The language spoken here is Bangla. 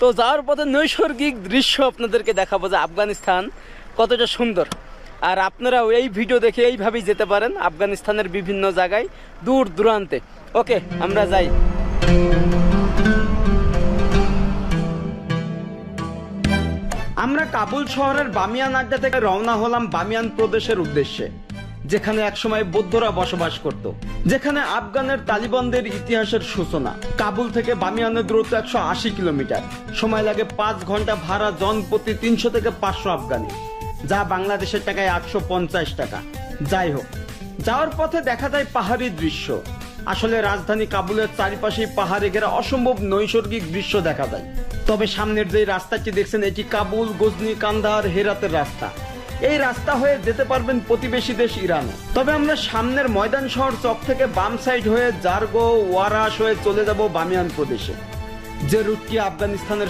তো যাওয়ার পথে নৈসর্গিক দৃশ্য আপনাদেরকে দেখাবো যে আফগানিস্তান কতটা সুন্দর। আর আপনারাও এই ভিডিও দেখে এইভাবেই যেতে পারেন আফগানিস্তানের বিভিন্ন জায়গায় দূর দূরান্তে। ওকে, আমরা যাই। আমরা কাবুল শহরের বামিয়ান আড্ডা থেকে রওনা হলাম বামিয়ান প্রদেশের উদ্দেশ্যে। যেখানে একসময় বৌদ্ধরা বসবাস করত। যেখানে আফগানের তালিবানদের ইতিহাসের সূচনা। কাবুল থেকে বামিয়ানের দূরত্ব একশো আশি কিলোমিটার। সময় লাগে পাঁচ ঘণ্টা ভাড়া জন প্রতি তিনশো থেকে পাঁচশো আফগানি, যা বাংলাদেশের টাকায় আটশো পঞ্চাশ টাকা। যাই হোক, যাওয়ার পথে দেখা যায় পাহাড়ি দৃশ্য। আসলে রাজধানী কাবুলের চারিপাশেই পাহাড়ে ঘেরা অসম্ভব নৈসর্গিক দৃশ্য দেখা যায়। তবে সামনের যে রাস্তাটি দেখছেন, এটি কাবুল, গজনি, কান্দাহার, হেরাতের রাস্তা। এই রাস্তা হয়ে যেতে পারবেন প্রতিবেশী দেশ ইরান। তবে আমরা সামনের ময়দান শহর চক থেকে বাম সাইড হয়ে জারগো ওয়ারাস হয়ে চলে যাব বামিয়ান প্রদেশে। যে রুটটি আফগানিস্তানের